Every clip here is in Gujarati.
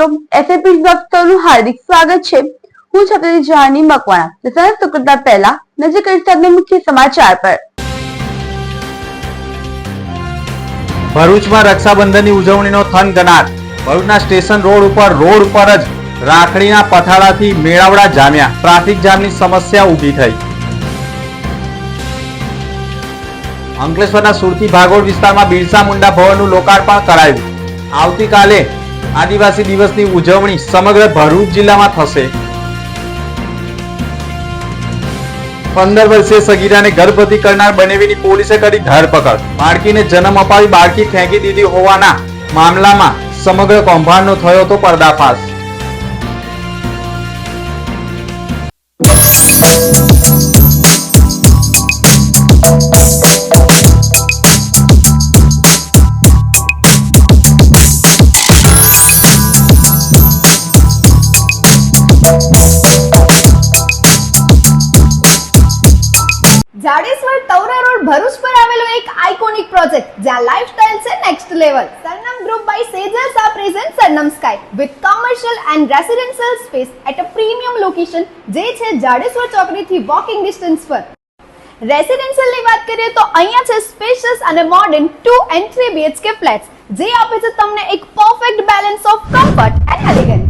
મિત્રો એફએપી વક્તાનું હાર્દિક સ્વાગત છે. હું છત્રી જાની મકવાણા. તો સરસ કરતા પહેલા નજર કરી આજના મુખ્ય સમાચાર પર. ભરૂચમાં રક્ષાબંધનની ઉજવણીનો થનગનાટ ભરૂચના સ્ટેશન રોડ ઉપર રોડ ઉપર જ રાખડીના પથાળાથી મેળાવડા જામ્યા. ટ્રાફિક જામની સમસ્યા ઊભી થઈ. અંકલેશ્વરના સુરતી ભાગોળ વિસ્તારમાં બિરસા મુંડા ભવનનું લોકાર્પણ કરાયું. આવતીકાલે આદિવાસી દિવસની ઉજવણી સમગ્ર ભરૂચ જિલ્લામાં થશે. પંદર વર્ષે સગીરાને ગર્ભવતી કરનાર બનેવીની પોલીસે કરી ધરપકડ. બાળકીને જન્મ અપાવી બાળકી ફેંકી દીધી હોવાના મામલામાં સમગ્ર કૌભાંડનો થયો હતો પર્દાફાશ. ભરૂચ પર આવેલો એક આઇકોનિક પ્રોજેક્ટ જ્યાં લાઇફસ્ટાઇલ છે next level Sarnam group by સેજર્સ આ present Sarnam sky with commercial and residential space at a premium location જે છે જાડેશ્વર ચોકડીથી વોકિંગ ડિસ્ટન્સ પર. રેસિડેન્શિયલની વાત કરીએ તો અહીંયા છે સ્પેશિયસ અને modern two and three BHK flats જે આપે છે તમને એક perfect balance of comfort and elegance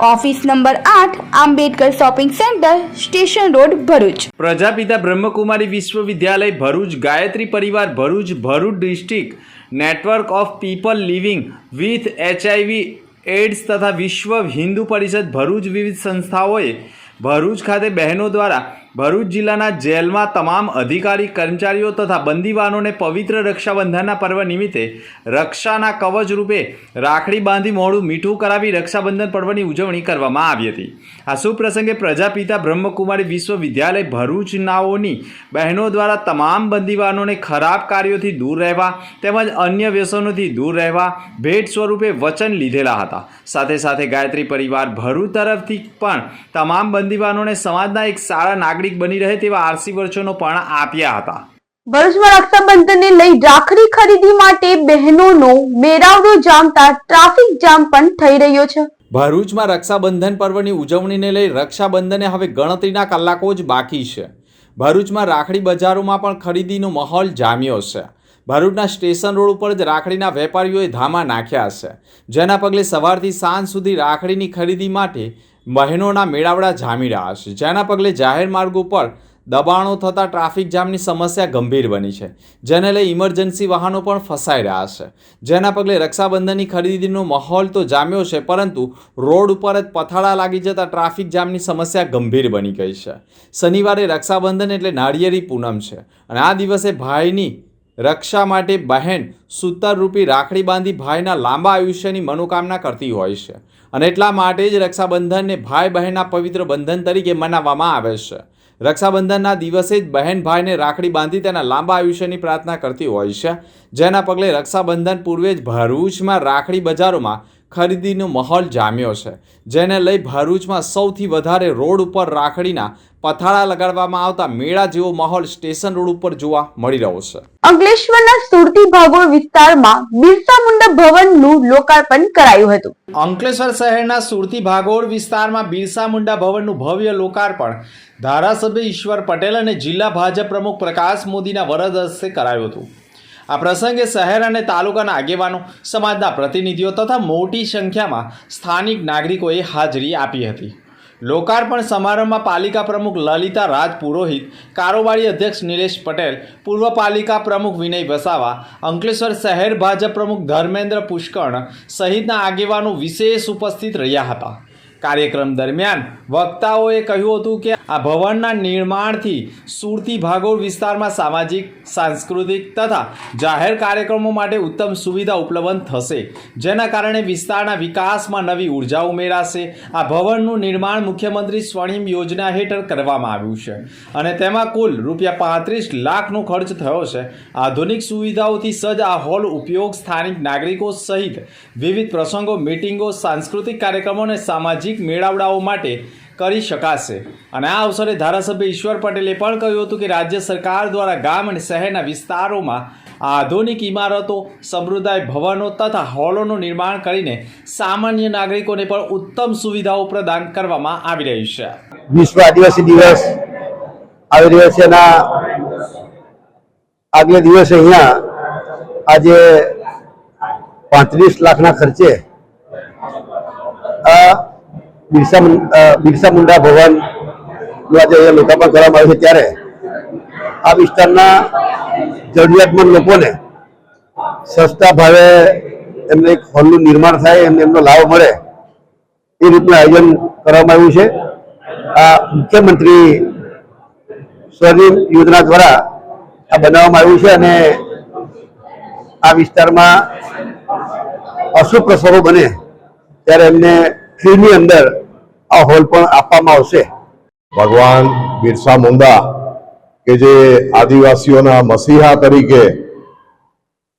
office number આઠ, Ambedkar shopping centre, station road, Bharuch. Prajapita Brahmakumari Vishwavidyalaya, Bharuch. Gayatri Parivar, Bharuch Bharuch district. Network of people living with HIV AIDS તથા વિશ્વ હિન્દુ પરિષદ, ભરૂચ વિવિધ સંસ્થાઓએ ભરૂચ ખાતે બહેનો દ્વારા ભરૂચ જિલ્લાના જેલમાં તમામ અધિકારી, કર્મચારીઓ તથા બંદીવાનોને પવિત્ર રક્ષાબંધનના પર્વ નિમિત્તે રક્ષાના કવચ રૂપે રાખડી બાંધી મોડું મીઠું કરાવી રક્ષાબંધન પર્વની ઉજવણી કરવામાં આવી હતી. આ સુપ્રસંગે પ્રજાપિતા બ્રહ્મકુમારી વિશ્વવિદ્યાલય ભરૂચનાઓની બહેનો દ્વારા તમામ બંદીવાનોને ખરાબ કાર્યોથી દૂર રહેવા તેમજ અન્ય વ્યસનોથી દૂર રહેવા ભેટ સ્વરૂપે વચન લીધેલા હતા. સાથે સાથે ગાયત્રી પરિવાર ભરૂચ તરફથી પણ તમામ બંદીવાનોને સમાજના એક સારા નાગરિક બની રહે તેવા આરસી વર્ષોનો પણ આપ્યા હતા. ભરૂચમાં રક્ષાબંધનને લઈ રાખડી ખરીદી માટે બહેનોનો મેરાવડો જામતા ટ્રાફિક જામ પણ થઈ રહ્યો છે. ભરૂચમાં રક્ષાબંધન પર્વની ઉજવણીને લઈ રક્ષાબંધને હવે ગણતરીના કલાકો જ બાકી છે. ભરૂચમાં રાખડી બજારોમાં પણ ખરીદીનો માહોલ જામ્યો છે. ભરૂચના સ્ટેશન રોડ ઉપર જ રાખડીના વેપારીઓએ ધામા નાખ્યા છે. જેના પગલે સવારથી સાંજ સુધી રાખડીની ખરીદી માટે બહેનોના મેળાવડા જામી રહ્યા છે, જેના પગલે જાહેર માર્ગ ઉપર દબાણો થતાં ટ્રાફિક જામની સમસ્યા ગંભીર બની છે, જેને લઈ ઇમરજન્સી વાહનો પણ ફસાઈ રહ્યા છે. જેના પગલે રક્ષાબંધનની ખરીદીનો માહોલ તો જામ્યો છે, પરંતુ રોડ ઉપર જ પથાળા લાગી જતા ટ્રાફિક જામની સમસ્યા ગંભીર બની ગઈ છે. શનિવારે રક્ષાબંધન એટલે નાળિયેરી પૂનમ છે અને આ દિવસે ભાઈની રક્ષા માટે બહેન સૂતરરૂપી રાખડી બાંધી ભાઈના લાંબા આયુષ્યની મનોકામના કરતી હોય છે. અને એટલા માટે જ રક્ષાબંધનને ભાઈ બહેનના પવિત્ર બંધન તરીકે મનાવવામાં આવે છે. રક્ષાબંધનના દિવસે જ બહેન ભાઈને રાખડી બાંધી તેના લાંબા આયુષ્યની પ્રાર્થના કરતી હોય છે. જેના પગલે રક્ષાબંધન પૂર્વે જ ભરૂચમાં રાખડી બજારોમાં ખરીદીનો માહોલ જામ્યો છે. જેને લઈ ભરૂચમાં સૌથી વધારે રોડ ઉપર રાખડીના પથાળા લગાડવામાં આવતા મેળા જેવો માહોલ સ્ટેશન રોડ ઉપર જોવા મળી રહ્યો છે. અંકલેશ્વરના સુરતી ભાગોળ વિસ્તારમાં બિરસા મુંડા ભવનનું લોકાર્પણ કરાયું હતું. અંકલેશ્વર શહેરના સુરતી ભાગોળ વિસ્તારમાં બિરસા મુંડા ભવનનું ભવ્ય લોકાર્પણ ધારાસભ્ય ઈશ્વર પટેલ અને જિલ્લા ભાજપ પ્રમુખ પ્રકાશ મોદીના વરદ હસ્તે કરાયું હતું. આ પ્રસંગે શહેર અને તાલુકાના આગેવાનો સમાજના પ્રતિનિધિઓ તથા મોટી સંખ્યામાં સ્થાનિક નાગરિકોએ હાજરી આપી હતી. લોકાર્પણ સમારંભમાં પાલિકા પ્રમુખ લલિતા રાજ પુરોહિત કારોબારી અધ્યક્ષ નિલેશ પટેલ, પૂર્વ પાલિકા પ્રમુખ વિનય વસાવા, અંકલેશ્વર શહેર ભાજપ પ્રમુખ ધર્મેન્દ્ર પુષ્કળ સહિતના આગેવાનો વિશેષ ઉપસ્થિત રહ્યા હતા. કાર્યક્રમ દરમિયાન વક્તાઓએ કહ્યું હતું કે આ ભવનના નિર્માણથી સુરતી ભાગોળ વિસ્તારમાં સામાજિક, સાંસ્કૃતિક તથા જાહેર કાર્યક્રમો માટે ઉત્તમ સુવિધા ઉપલબ્ધ થશે. જેના કારણે વિસ્તારના વિકાસમાં નવી ઊર્જા ઉમેરાશે. આ ભવનનું નિર્માણ મુખ્યમંત્રી સ્વર્ણિમ યોજના હેઠળ કરવામાં આવ્યું છે. અને તેમાં કુલ રૂપિયા પાંત્રીસ લાખનો ખર્ચ થયો છે. આધુનિક સુવિધાઓથી સજ્જ આ હોલ ઉપયોગ સ્થાનિક નાગરિકો સહિત વિવિધ પ્રસંગો, મિટિંગો, સાંસ્કૃતિક કાર્યક્રમો અને સામાજિક મેળાવડાઓ માટે કરી શકાશે. અને આ અવસરે ધારાસભ્ય ઈશ્વર પટેલે પણ કહ્યું હતું કે રાજ્ય સરકાર દ્વારા ગામ અને શહેરના વિસ્તારોમાં આધુનિક ઇમારતો સમૃદાય ભવનો તથા હોલોનું નિર્માણ કરીને સામાન્ય નાગરિકોને પણ ઉત્તમ સુવિધાઓ પ્રદાન કરવામાં આવી રહી છે. વિશ્વ આદિવાસી દિવસ આવી રહ્યો છે એના આગલે દિવસે અહીંયા આજે પાંત્રીસ લાખના ખર્ચે બિરસા બિરસા મુંડા ભવનનું અહીંયા લોકાર્પણ કરવામાં આવ્યું છે ત્યારે આ વિસ્તારના જરૂરિયાતમંદ લોકોને સસ્તા ભાવે એમને એક હોલનું નિર્માણ થાય, એમને એમનો લાભ મળે એ રીતનું આયોજન કરવામાં આવ્યું છે. આ મુખ્યમંત્રી સ્વનિમ યોજના દ્વારા આ બનાવવામાં આવ્યું છે અને આ વિસ્તારમાં અશુભ પ્રસંગો બને ત્યારે એમને ફ્રીની અંદર આ હોલ પણ આપવામાં આવશે. ભગવાન બિરસા મુંડા કે જે આદિવાસીઓના મસીહા તરીકે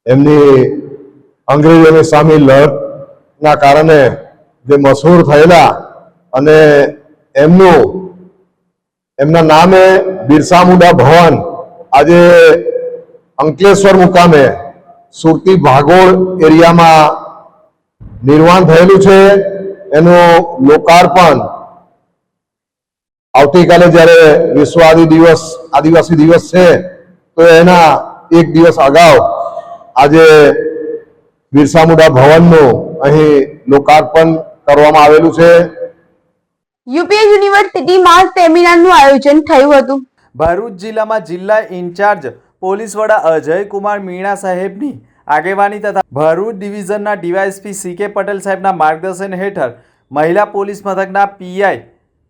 એમની અંગ્રેજોની સામે લડતના કારણે જે મશહૂર થયેલા અને એમનું, એમના નામે બિરસા મુંડા ભવન આજે અંકલેશ્વર મુકામે સુરતી ભાગોળ એરિયામાં નિર્માણ થયેલું છે. એનું લોકાર્પણ આવતીકાલે જ્યારે વિશ્વ આદિ દિવસ આદિવાસી દિવસ છે તો એના એક દિવસ અગાઉ આજે બિરસા મુંડા ભવનનું અહીં લોકાર્પણ કરવામાં આવેલું છે. યુપીએ યુનિવર્સિટીમાં સેમિનારનું આયોજન થયું હતું. ભરૂચ જિલ્લામાં જિલ્લા ઇન્ચાર્જ પોલીસ વડા અજય કુમાર મીણા સાહેબની આગેવાની તથા ભરૂચ ડિવિઝનના ડીવાયએસપી સી કે પટેલ સાહેબના માર્ગદર્શન હેઠળ મહિલા પોલીસ મથકના પીઆઈ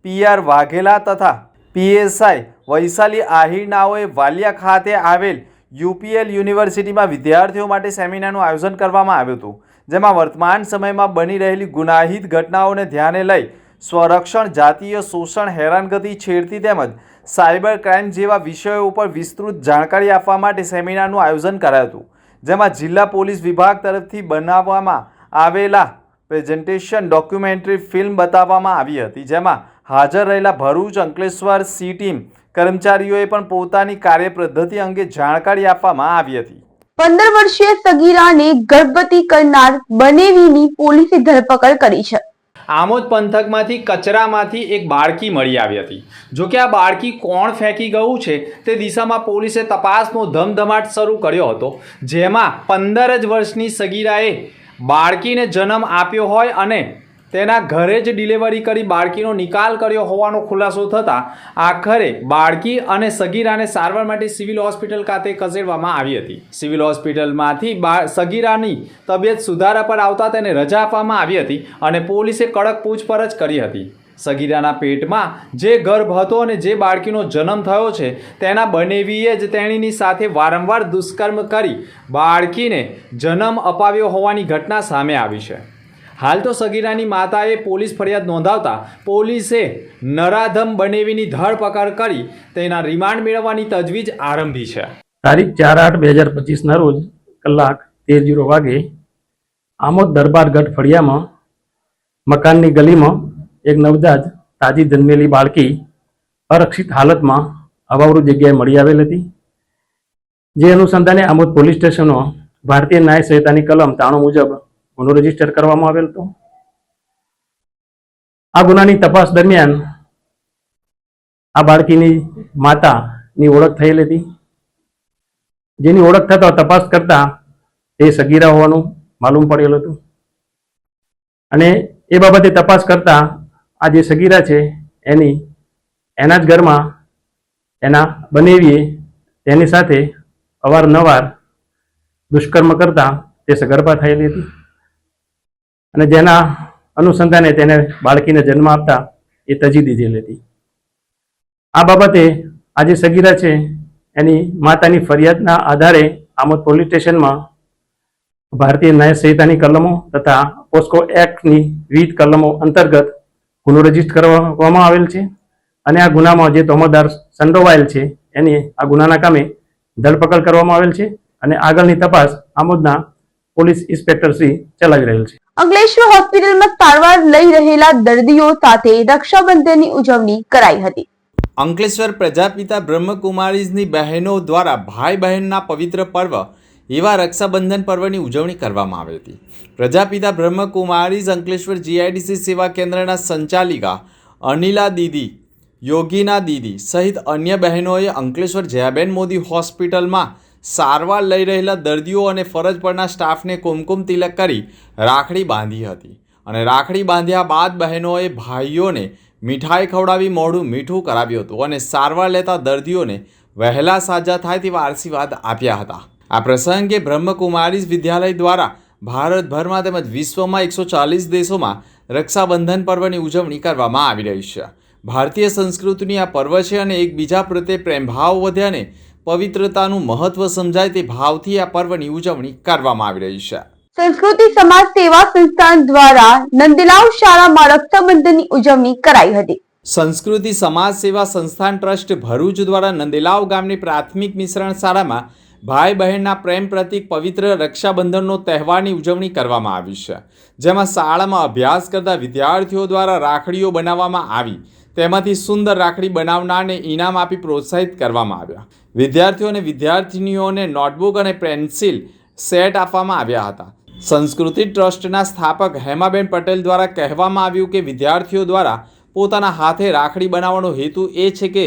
પીઆર વાઘેલા તથા પીએસઆઈ વૈશાલી આહિરનાઓએ વાલિયા ખાતે આવેલ યુપીએલ યુનિવર્સિટીમાં વિદ્યાર્થીઓ માટે સેમિનારનું આયોજન કરવામાં આવ્યું હતું, જેમાં વર્તમાન સમયમાં બની રહેલી ગુનાહિત ઘટનાઓને ધ્યાને લઈ સ્વરક્ષણ, જાતીય શોષણ, હેરાનગતિ, છેડતી તેમજ સાયબર ક્રાઇમ જેવા વિષયો ઉપર વિસ્તૃત જાણકારી આપવા માટે સેમિનારનું આયોજન કરાયું હતું. જેમાં જિલ્લા પોલીસ વિભાગ તરફથી બનાવવામાં આવેલા પ્રેઝન્ટેશન ડોક્યુમેન્ટરી ફિલ્મ બતાવવામાં આવી હતી, જેમાં હાજર રહેલા ભરૂચ, અંકલેશ્વર સી ટીમ કર્મચારીઓએ પણ પોતાની કાર્યપદ્ધતિ અંગે જાણકારી આપવામાં આવી હતી. પંદર વર્ષીય સગીરાને ગર્ભવતી કરનાર બનેવીની પોલીસે ધરપકડ કરી છે. આમોદ પંથકમાંથી કચરામાંથી એક બાળકી મળી આવી હતી. જો કે આ બાળકી કોણ ફેંકી ગયું છે તે દિશામાં પોલીસે તપાસનો ધમધમાટ શરૂ કર્યો હતો, જેમાં પંદર જ વર્ષની સગીરાએ બાળકીને જન્મ આપ્યો હોય અને તેના ઘરે જ ડિલિવરી કરી બાળકીનો નિકાલ કર્યો હોવાનો ખુલાસો થતાં આખરે બાળકી અને સગીરાને સારવાર માટે સિવિલ હોસ્પિટલ ખાતે ખસેડવામાં આવી હતી. સિવિલ હોસ્પિટલમાંથી બા, સગીરાની તબિયત સુધારા પર આવતા તેને રજા આપવામાં આવી હતી અને પોલીસે કડક પૂછપરછ કરી હતી. સગીરાના પેટમાં જે ગર્ભ હતો અને જે બાળકીનો જન્મ થયો છે, તેના બનેવીએ જ તેણીની સાથે વારંવાર દુષ્કર્મ કરી બાળકીને જન્મ અપાવ્યો હોવાની ઘટના સામે આવી છે. હાલ તો સગીરાની માતાએ પોલીસ ફરિયાદ નોંધાવતા પોલીસે નરાધમ બનેવીની ધરપકડ કરી તેના રિમાન્ડ મેળવવાની તજવીજ આરંભી છે. તારીખ ચાર આઠ બે હજાર પચીસના રોજ કલાક તેર જીરો વાગે આમોદ દરબારગઢ ફળિયામાં મકાનની ગલીમાં એક નવજાત તાજી જન્મેલી બાળકી અરક્ષિત હાલતમાં અવાવરૂ જગ્યાએ મળી આવેલ હતી. જે અનુસંધાને આમોદ પોલીસ સ્ટેશનમાં ભારતીય ન્યાય સંહિતાની કલમ ત્રાણું મુજબ ગુનો રજિસ્ટર કરવામાં આવેલ હતો આ ગુનાની તપાસ દરમિયાન આ બાળકીની માતાની ઓળખ થયેલ હતી. જેની ઓળખ થતા તપાસ કરતા એ સગીરા હોવાનું માલુમ પડેલ હતું. અને એ બાબતે તપાસ કરતા આ જે સગીરા છે, એની, એના જ ઘરમાં એના બનેવીએ તેની સાથે અવારનવાર દુષ્કર્મ કરતા તે સગર્ભા થયેલી હતી. અને જેના અનુસંધાને તેને બાળકીને જન્મ આપતા એ તજી દીધેલી હતી. આ બાબતે આજે સગીરા છે એની માતાની ફરિયાદના આધારે આમોદ પોલીસ સ્ટેશનમાં ભારતીય ન્યાય સંહિતાની કલમો તથા પોસ્કો એક્ટની વિવિધ કલમો અંતર્ગત ગુનો રજિસ્ટર કરવામાં આવેલ છે અને આ ગુનામાં જે તોમદાર સંડોવાયેલ છે એની આ ગુનાના કામે ધરપકડ કરવામાં આવેલ છે અને આગળની તપાસ આમોદના પોલીસ ઇન્સ્પેક્ટર શ્રી ચલાવી રહેલ છે. અંકલેશ્વર હોસ્પિટલમાં સારવાર લઈ રહેલા દર્દીઓ સાથે રક્ષાબંધનની ઉજવણી કરાઈ હતી. અંકલેશ્વર પ્રજાપિતા બ્રહ્મકુમારીઝની બહેનો દ્વારા ભાઈ બહેનના પવિત્ર પર્વ એવા રક્ષાબંધન પર્વની ઉજવણી કરવામાં આવી હતી. પ્રજાપિતા બ્રહ્મકુમારીઝ અંકલેશ્વર જીઆઈડીસી સેવા કેન્દ્રના સંચાલિકા અનિલા દીદી યોગીના દીદી સહિત અન્ય બહેનોએ અંકલેશ્વર જયાબેન મોદી હોસ્પિટલમાં સારવાર લઈ રહેલા દર્દીઓ અને ફરજ પરના સ્ટાફને કુમકુમ તિલક કરી રાખડી બાંધી હતી. અને રાખડી બાંધ્યા બાદ બહેનોએ ભાઈઓને મીઠાઈ ખવડાવી મોઢું મીઠું કરાવ્યું હતું અને સારવાર લેતા દર્દીઓને વહેલા સાજા થાય તેવા આશીર્વાદ આપ્યા હતા. આ પ્રસંગે બ્રહ્મકુમારીઝ વિદ્યાલય દ્વારા ભારતભરમાં તેમજ વિશ્વમાં એકસો ચાલીસ દેશોમાં રક્ષાબંધન પર્વની ઉજવણી કરવામાં આવી રહી છે. ભારતીય સંસ્કૃતિની આ પર્વ છે અને એકબીજા પ્રત્યે પ્રેમભાવ વધે અને પવિત્રતાનું મહત્વ સમજાય તે ભાવથી આ પર્વની ઉજવણી કરવામાં આવી રહી છે. સંસ્કૃતિ સમાજ સેવા સંસ્થાન દ્વારા નંદલાવ શાળામાં રક્ષાબંધનની ઉજવણી કરાઈ હતી. સંસ્કૃતિ સમાજ સેવા સંસ્થાન ટ્રસ્ટ ભરૂચ દ્વારા નંદેલાવ ગામની પ્રાથમિક મિશ્રણ શાળામાં ભાઈ બહેનના પ્રેમ પ્રતિક પવિત્ર રક્ષાબંધનનો તહેવારની ઉજવણી કરવામાં આવી છે. જેમાં શાળામાં અભ્યાસ કરતા વિદ્યાર્થીઓ દ્વારા રાખડીઓ બનાવવામાં આવી. તેમાંથી સુંદર રાખડી બનાવનારને ઇનામ આપી પ્રોત્સાહિત કરવામાં આવ્યા. વિદ્યાર્થીઓ અને વિદ્યાર્થિનીઓને નોટબુક અને પેન્સિલ સેટ આપવામાં આવ્યા હતા. સંસ્કૃતિ ટ્રસ્ટના સ્થાપક હેમાબેન પટેલ દ્વારા કહેવામાં આવ્યું કે વિદ્યાર્થીઓ દ્વારા પોતાના હાથે રાખડી બનાવવાનો હેતુ એ છે કે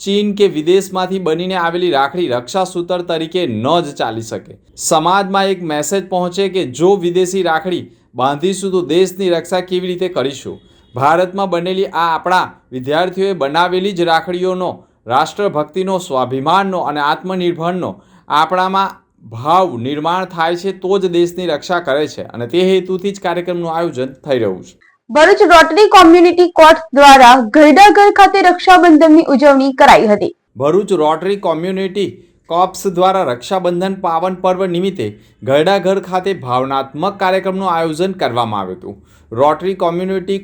ચીન કે વિદેશમાંથી બનીને આવેલી રાખડી રક્ષાસૂત્ર તરીકે ન જ ચાલી શકે. સમાજમાં એક મેસેજ પહોંચે કે જો વિદેશી રાખડી બાંધીશું તો દેશની રક્ષા કેવી રીતે કરીશું? ભારતમાં બનેલી આ આપણા વિદ્યાર્થીઓએ બનાવેલી જ રાખડીઓનો રાષ્ટ્રભક્તિનો સ્વાભિમાનનો અને આત્મનિર્ભરનો આપણામાં ભાવ નિર્માણ થાય છે તો જ દેશની રક્ષા કરે છે અને તે હેતુથી જ કાર્યક્રમનું આયોજન થઈ રહ્યું છે. ભરૂચ રોટરી કોમ્યુનિટી કોર્ટ દ્વારા ઘરડાઘર ખાતે રક્ષાબંધનની ઉજવણી કરાઈ હતી. ભરૂચ રોટરી કોમ્યુનિટી કોપ્સ દ્વારા રક્ષાબંધન પાવન પર્વ નિમિત્તે ઘરડાઘર ખાતે ભાવનાત્મક કાર્યક્રમનું આયોજન કરવામાં આવ્યું હતું. રોટરી કોમ્યુનિટી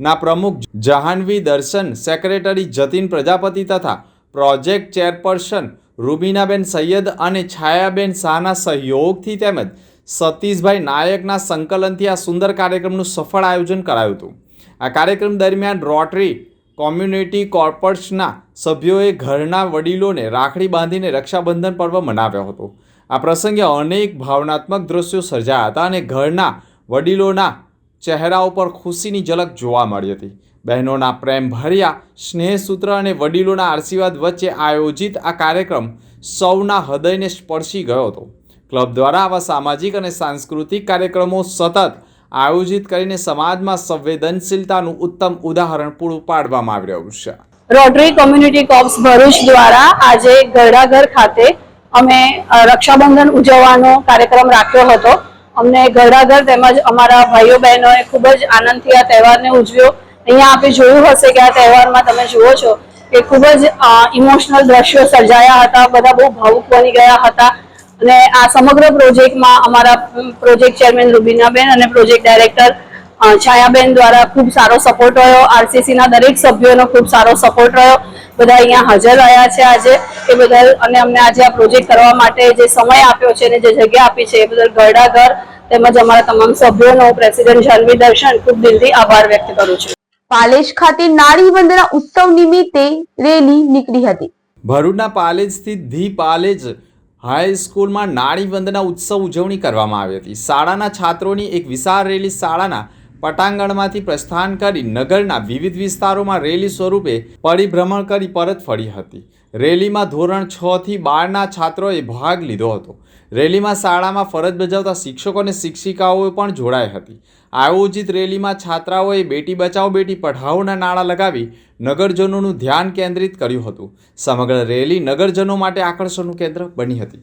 કોપ્સના પ્રમુખ જહાનવી દર્શન, સેક્રેટરી જતીન પ્રજાપતિ તથા પ્રોજેક્ટ ચેરપર્સન રૂબીનાબેન સૈયદ અને છાયાબેન શાહના સહયોગથી તેમજ સતીશભાઈ નાયકના સંકલનથી આ સુંદર કાર્યક્રમનું સફળ આયોજન કરાયું હતું. આ કાર્યક્રમ દરમિયાન રોટરી કોમ્યુનિટી કોર્પર્સના સભ્યોએ ઘરના વડીલોને રાખડી બાંધીને રક્ષાબંધન પર્વ મનાવ્યો હતો. આ પ્રસંગે અનેક ભાવનાત્મક દ્રશ્યો સર્જાયા હતા અને ઘરના વડીલોના ચહેરા ઉપર ખુશીની ઝલક જોવા મળી હતી. બહેનોના પ્રેમભર્યા સ્નેહસૂત્ર અને વડીલોના આશીર્વાદ વચ્ચે આયોજિત આ કાર્યક્રમ સૌના હૃદયને સ્પર્શી ગયો હતો. ક્લબ દ્વારા આવા સામાજિક અને સાંસ્કૃતિક કાર્યક્રમો સતત આયોજિત કરીને સમાજમાં સંવેદનશીલતાનું ઉત્તમ ઉદાહરણ પૂરું પાડવામાં આવી રહ્યું છે. રોટરી કોમ્યુનિટી કોપ્સ ભરૂચ દ્વારા આજે ઘર ખાતે અમે રક્ષાબંધન ઉજવવાનો કાર્યક્રમ રાખ્યો હતો. અમને ઘર તેમજ અમારા ભાઈઓ બહેનોએ ખૂબ જ આનંદથી આ તહેવારને ઉજવ્યો. અહીંયા આપે જોયું હશે કે આ તહેવારમાં તમે જુઓ છો કે ખૂબ જ ઇમોશનલ દ્રશ્યો સર્જાયા હતા, બધા બહુ ભાવુક બની ગયા હતા. અને આ સમગ્ર પ્રોજેક્ટમાં અમારા પ્રોજેક્ટ ચેરમેન રૂબીનાબેન અને પ્રોજેક્ટ ડાયરેક્ટર છાયાબેન દ્વારા ખૂબ સારો સપોર્ટ રહ્યો. આરસીસીના દરેક સભ્યોનો ખૂબ સારો સપોર્ટ રહ્યો. બધા અહીંયા હાજર રહ્યા છે આજે. એ બદલ અને અમને આજે આ પ્રોજેક્ટ કરવા માટે જે સમય આપ્યો છે અને જે જગ્યા આપી છે એ બદલ ઘરડા ઘર તેમજ અમારા તમામ સભ્યોનો પ્રેસિડેન્ટ જાનવી દર્શન ખૂબ દિલથી આભાર વ્યક્ત કરું છું. પાલેજ ખાતે નારી વંદના ઉત્સવ નિમિત્તે રેલી નીકળી હતી. ભરૂચના પાલેજ સ્થિત ધી પાલેજ હાઈસ્કૂલમાં નારી વંદના ઉત્સવ ઉજવણી કરવામાં આવી હતી. શાળાના છાત્રોની એક વિશાળ રેલી શાળાના પટાંગણમાંથી પ્રસ્થાન કરી નગરના વિવિધ વિસ્તારોમાં રેલી સ્વરૂપે પરિભ્રમણ કરી પરત ફરી હતી. રેલીમાં ધોરણ છ થી બારના છાત્રોએ ભાગ લીધો હતો. રેલીમાં શાળામાં ફરજ બજાવતા શિક્ષકો અને શિક્ષિકાઓ પણ જોડાઈ હતી. આયોજિત રેલીમાં છાત્રાઓએ બેટી બચાવો, બેટી પઢાઓના નાણાં લગાવી નગરજનોનું ધ્યાન કેન્દ્રિત કર્યું હતું. સમગ્ર રેલી નગરજનો માટે આકર્ષણનું કેન્દ્ર બની હતી.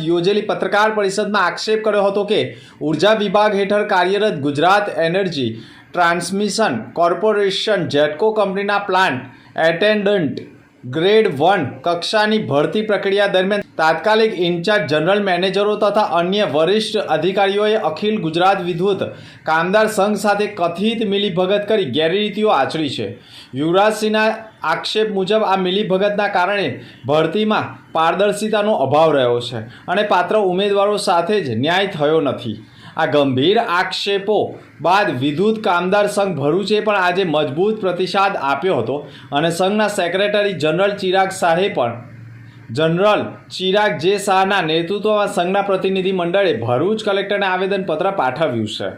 યોજેલી પત્રકાર પરિષદમાં આક્ષેપ કર્યો હતો કે ઊર્જા વિભાગ હેઠળ કાર્યરત Gujarat energy transmission corporation GETCO કંપનીના પ્લાન્ટ એટેન્ડન્ટ ગ્રેડ વન કક્ષાની ભરતી પ્રક્રિયા દરમિયાન તાત્કાલિક ઇન્ચાર્જ જનરલ મેનેજરો તથા અન્ય વરિષ્ઠ અધિકારીઓએ અખિલ ગુજરાત વિદ્યુત કામદાર સંઘ સાથે કથિત મિલીભગત કરી ગેરરીતિઓ આચરી છે. યુવરાજસિંહના આક્ષેપ મુજબ આ મિલીભગતના કારણે ભરતીમાં પારદર્શિતાનો અભાવ રહ્યો છે અને પાત્ર ઉમેદવારો સાથે જ ન્યાય થયો નથી. આ ગંભીર આક્ષેપો બાદ વિદ્યુત કામદાર સંઘ ભરૂચે પણ આજે મજબૂત પ્રતિસાદ આપ્યો હતો અને સંઘના સેક્રેટરી જનરલ ચિરાગ શાહે પણ જનરલ ચિરાગ જે શાહના નેતૃત્વમાં સંઘના પ્રતિનિધિ મંડળે ભરૂચ કલેક્ટરને આવેદનપત્ર પાઠવ્યું છે.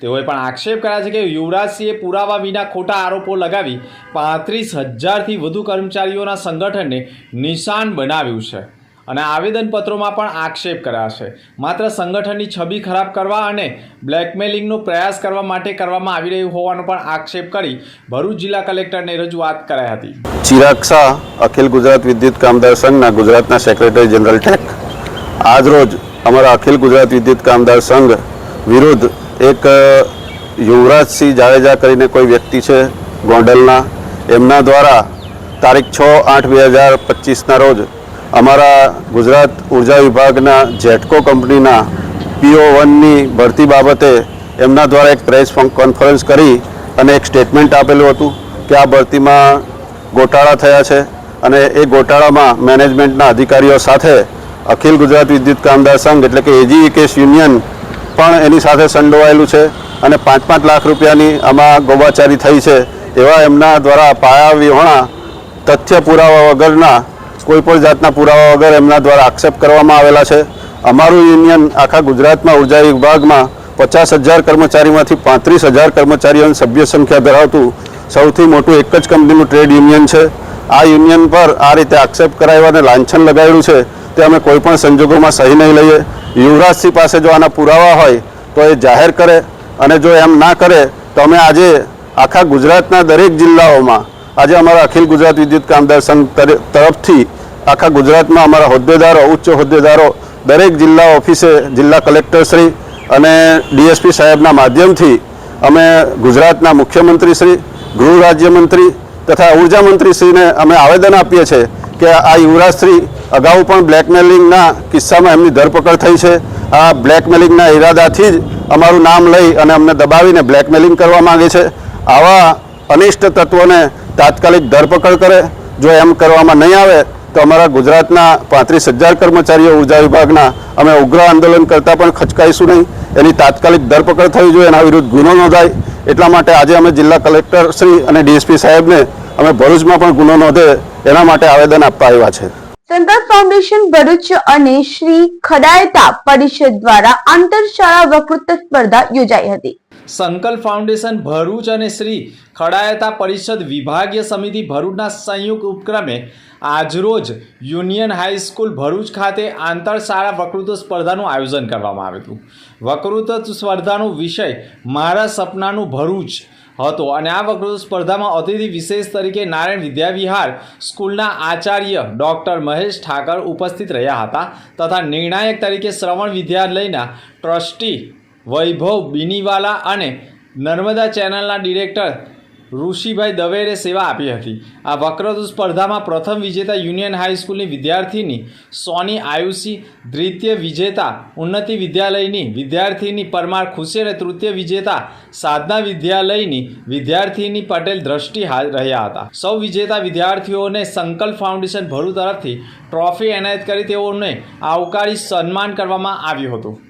તેઓએ પણ આક્ષેપ કર્યા છે કે યુવરાજસિંહે પુરાવા વિના ખોટા આરોપો લગાવી પાંત્રીસ હજારથી વધુ કર્મચારીઓના સંગઠનને નિશાન બનાવ્યું છે. અને આવેદનપત્રોમાં પણ આક્ષેપ કર્યા છે માત્ર સંગઠનની છબી ખરાબ કરવા અને બ્લેકમેલિંગનો પ્રયાસ કરવા માટે કરવામાં આવી રહ્યું હોવાનો પણ આક્ષેપ કરી ભરૂચ જિલ્લા કલેક્ટરને રજૂઆત કરાઈ હતી. ચિરાગ શાહ, અખિલ ગુજરાત વિદ્યુત કામદાર સંઘના ગુજરાતના સેક્રેટરી જનરલ ટેક આજરોજ અમારા અખિલ ગુજરાત વિદ્યુત કામદાર સંઘ વિરુદ્ધ એક યુવરાજસિંહ જાડેજા કરીને કોઈ વ્યક્તિ છે ગોંડલના, એમના દ્વારા તારીખ છ આઠ બે હજાર પચીસના રોજ અમારા ગુજરાત ઊર્જા વિભાગના જેટકો કંપનીના પીઓ વનની ભરતી બાબતે એમના દ્વારા એક પ્રેસ કોન્ફરન્સ કરી અને એક સ્ટેટમેન્ટ આપેલું હતું કે આ ભરતીમાં ગોટાળા થયા છે અને એ ગોટાળામાં મેનેજમેન્ટના અધિકારીઓ સાથે અખિલ ગુજરાત વિદ્યુત કામદાર સંઘ એટલે કે એજીવીકેસ યુનિયન પણ એની સાથે સંડોવાયેલું છે અને પાંચ પાંચ લાખ રૂપિયાની આમાં ગોબાચારી થઈ છે એવા એમના દ્વારા પાયા વિહોણા તથ્ય પુરાવા વગરના કોઈ પણ જાતના પુરાવા વગર એમના દ્વારા આક્ષેપ કરવામાં આવેલા છે. અમારું યુનિયન આખા ગુજરાતમાં ઊર્જા વિભાગમાં પચાસ હજાર કર્મચારીમાંથી પાંત્રીસ હજાર કર્મચારીઓની સભ્ય સંખ્યા ધરાવતું સૌથી મોટું એક જ કંપનીનું ટ્રેડ યુનિયન છે. આ યુનિયન પર આ રીતે આક્ષેપ કરાવ્યો અને લાંછન લગાવ્યું છે તે અમે કોઈપણ સંજોગોમાં સહી નહીં લઈએ. યુવરાજસિંહ પાસે જો આના પુરાવા હોય તો એ જાહેર કરે અને જો એમ ના કરે તો અમે આજે આખા ગુજરાતના દરેક જિલ્લાઓમાં આજે અમારા અખિલ ગુજરાત વિદ્યુત કામદાર સંઘ તર- તરફથી આખા ગુજરાતમાં અમારા હોદ્દેદારો, ઉચ્ચ હોદ્દેદારો, દરેક જિલ્લા ઓફિસે, જિલ્લા કલેક્ટરશ્રી અને ડીએસપી સાહેબના માધ્યમથી અમે ગુજરાતના મુખ્યમંત્રીશ્રી, ગૃહ રાજ્યમંત્રી તથા ઊર્જા મંત્રીશ્રીને અમે આવેદન આપીએ છીએ કે આ યુવરાજશ્રી અગાઉ પણ બ્લેકમેલિંગના કિસ્સામાં એમની ધરપકડ થઈ છે. આ બ્લેકમેલિંગના ઈરાદાથી જ અમારું નામ લઈ અને અમને દબાવીને બ્લેકમેલિંગ કરવા માંગે છે. આવા અનિષ્ટ તત્વોને તાત્કાલિક ધરપકડ કરે. જો એમ કરવામાં નહીં આવે, તો અમારા ગુજરાતના પાંત્રીસ હજાર કર્મચારીઓ ઊર્જા વિભાગના અમે ઉગ્ર આંદોલન કરતાં પણ ખચકાઈશું નહીં. એની તાત્કાલિક ધરપકડ થવી જોઈએ, એના વિરુદ્ધ ગુનો નોંધાય. એટલા માટે આજે અમે જિલ્લા કલેક્ટર શ્રી અને ડીએસપી સાહેબને અમે ભરૂચમાં પણ ગુનો નોંધે, એના માટે આવેદન આપવા આવ્યા છે. સંકલ્પ ફાઉન્ડેશન ભરૂચ અને શ્રી ખડાયતા પરિષદ દ્વારા આંતરશાળા વક્તૃત્વ સ્પર્ધા યોજાઈ હતી. સંકલ્પ ફાઉન્ડેશન ભરૂચ અને શ્રી ખડાયતા પરિષદ વિભાગીય સમિતિ ભરૂચના સંયુક્ત ઉપક્રમે આજરોજ યુનિયન હાઈસ્કૂલ ભરૂચ ખાતે આંતર શાળા વકૃત્વ સ્પર્ધાનું આયોજન કરવામાં આવ્યું હતું. વકૃત્વ સ્પર્ધાનો વિષય મારા સપનાનું ભરૂચ હતો અને આ વકૃત્વ સ્પર્ધામાં અતિથિ વિશેષ તરીકે નારાયણ વિદ્યાવિહાર સ્કૂલના આચાર્ય ડૉક્ટર મહેશ ઠાકર ઉપસ્થિત રહ્યા હતા તથા નિર્ણાયક તરીકે શ્રવણ વિદ્યાલયના ટ્રસ્ટી વૈભવ બિનીવાલા અને નર્મદા ચેનલના ડિરેક્ટર ઋષિભાઈ દવેરે સેવા આપી હતી. આ વક્રતુ સ્પર્ધામાં પ્રથમ વિજેતા યુનિયન હાઈસ્કૂલની વિદ્યાર્થીની સોની આયુષી, દ્વિતીય વિજેતા ઉન્નતિ વિદ્યાલયની વિદ્યાર્થીની પરમાર ખુશી અને તૃતીય વિજેતા સાધના વિદ્યાલયની વિદ્યાર્થીની પટેલ દ્રષ્ટિ હાલ રહ્યા હતા. સૌ વિજેતા વિદ્યાર્થીઓને સંકલ્પ ફાઉન્ડેશન ભરૂ તરફથી ટ્રોફી એનાયત કરી તેઓને આવકારી સન્માન કરવામાં આવ્યું હતું.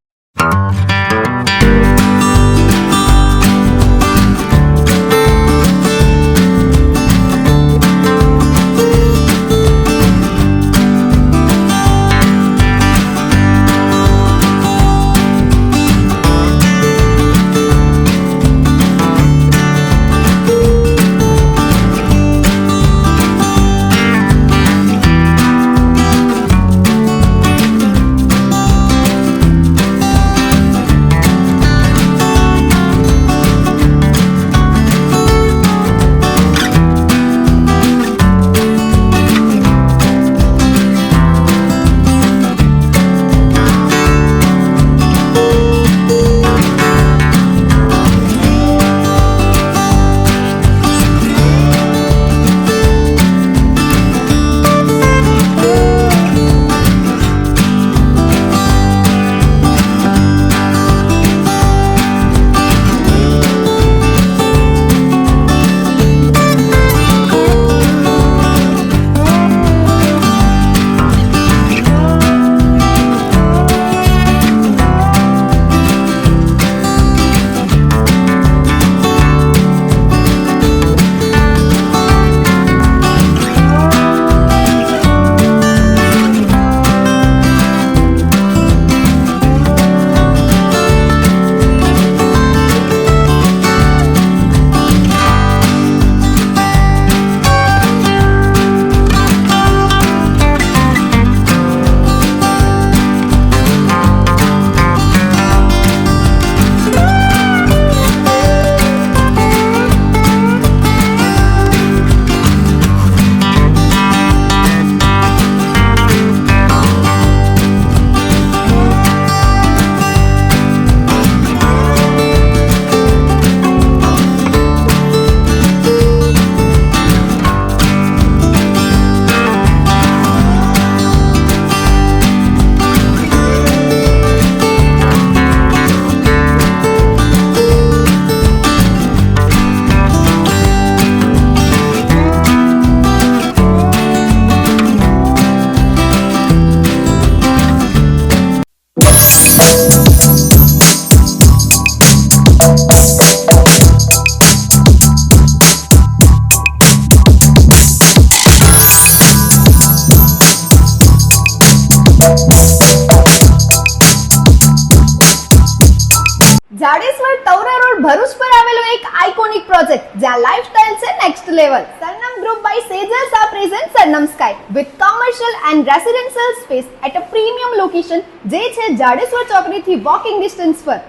જ્યાં લાઇફસ્ટાઇલ છે next level Sarnam group by સેજર્સ આ present Sarnam sky with commercial and residential space at a premium location જે છે જાડેશ્વર ચોકડીથી વોકિંગ ડિસ્ટન્સ પર.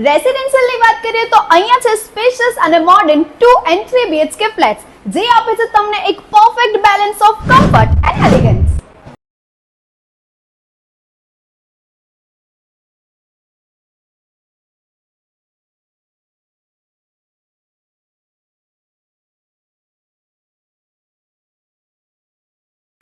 રેસિડેન્શિયલની વાત કરીએ તો અહીંયા છે સ્પેશિયસ અને modern two and three BHK flats જે આપે છે તમને એક perfect balance of comfort and elegance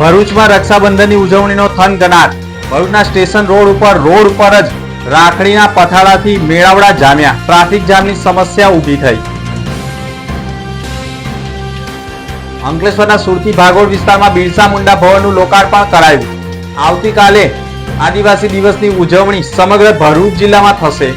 ભરૂચમાં રક્ષાબંધનની ઉજવણીનો થનગનાટ ભરૂચના સ્ટેશન રોડ ઉપર રોડ ઉપર જ રાખડીના પથાળાથી મેળાવડા જામ્યા. ટ્રાફિક જામની સમસ્યા ઊભી થઈ. અંકલેશ્વરના સુરતી ભાગોળ વિસ્તારમાં બિરસા મુંડા ભવનનું લોકાર્પણ કરાયું. આવતીકાલે આદિવાસી દિવસની ઉજવણી સમગ્ર ભરૂચ જિલ્લામાં થશે.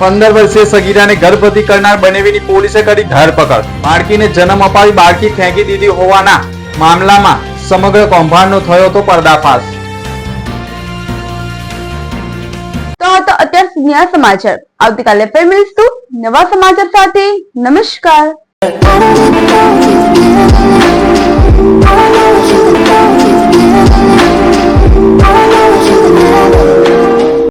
પંદર વર્ષે સગીરાને ગર્ભવતી કરનાર બનેવીની પોલીસે કરી ધરપકડ. બાળકીને જન્મ અપાવી બાળકી ફેંકી દીધી હોવાના મામલામાં સમગ્ર કૌભાંડનો થયો હતો પર્દાફાશ. તો અત્યાર સમાચાર. આવતીકાલે ફેર નવા સમાચાર સાથે નમસ્કાર.